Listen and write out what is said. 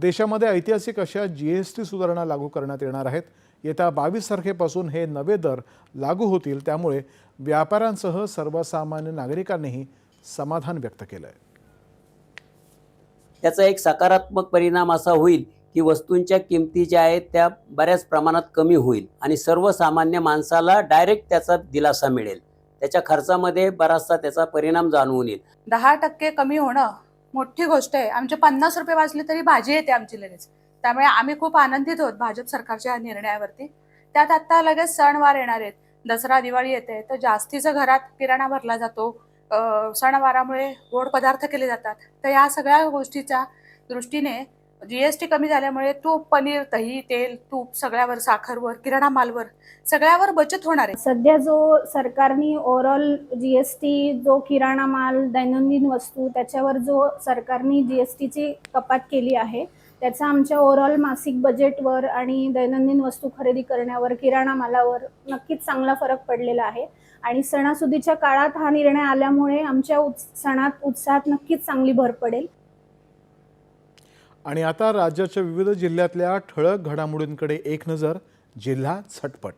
देशामध्ये ऐतिहासिक अशा जी एस टी सुधारणा लागू करण्यात येणार आहेत. येत्या बावीस तारखेपासून हे नवे दर लागू होतील. त्यामुळे व्यापाऱ्यांसह सर्वसामान्य नागरिकांनीही समाधान व्यक्त केलं आहे त्याचा एक सकारात्मक परिणाम असा होईल की वस्तूंच्या किमती ज्या आहेत त्या बऱ्याच प्रमाणात कमी होईल आणि सर्वसामान्य माणसाला डायरेक्ट त्याचा दिलासा मिळेल. त्याच्या खर्चामध्ये बराचसा त्याचा परिणाम जाणवून येईल. दहा टक्के कमी होणं मोठी गोष्ट आहे. आमचे पन्नास रुपये वाचले तरी भाजी येते आमची लगेच. त्यामुळे आम्ही खूप आनंदित आहोत भाजप सरकारच्या निर्णयावरती. त्यात आता लगेच सणवार येणार आहेत. दसरा दिवाळी येते. तर जास्तीचं घरात किराणा भरला जातो. सणवारामुळे गोड पदार्थ केले जातात. तर या सगळ्या गोष्टीच्या दृष्टीने जीएसटी कमी झाल्यामुळे तूप पनीर दही तेल तूप सगळ्यावर साखरवर किराणा मालवर सगळ्यावर बचत होणार आहे. सध्या जो सरकारने ओव्हरऑल जी एस टी जो किराणा माल दैनंदिन वस्तू त्याच्यावर जो सरकारने जी एस टीची कपात केली आहे त्याचा आमच्या ओव्हरऑल मासिक बजेटवर आणि दैनंदिन वस्तू खरेदी करण्यावर किराणा मालावर नक्कीच चांगला फरक पडलेला आहे. आणि सणासुदीच्या काळात हा निर्णय आल्यामुळे आमच्या उत्स सणात उत्साहात नक्कीच चांगली भर पडेल. आणि आता राज्याच्या विविध जिल्ह्यातल्या ठळक घडामोडींकडे एक नजर जिल्हा झटपट.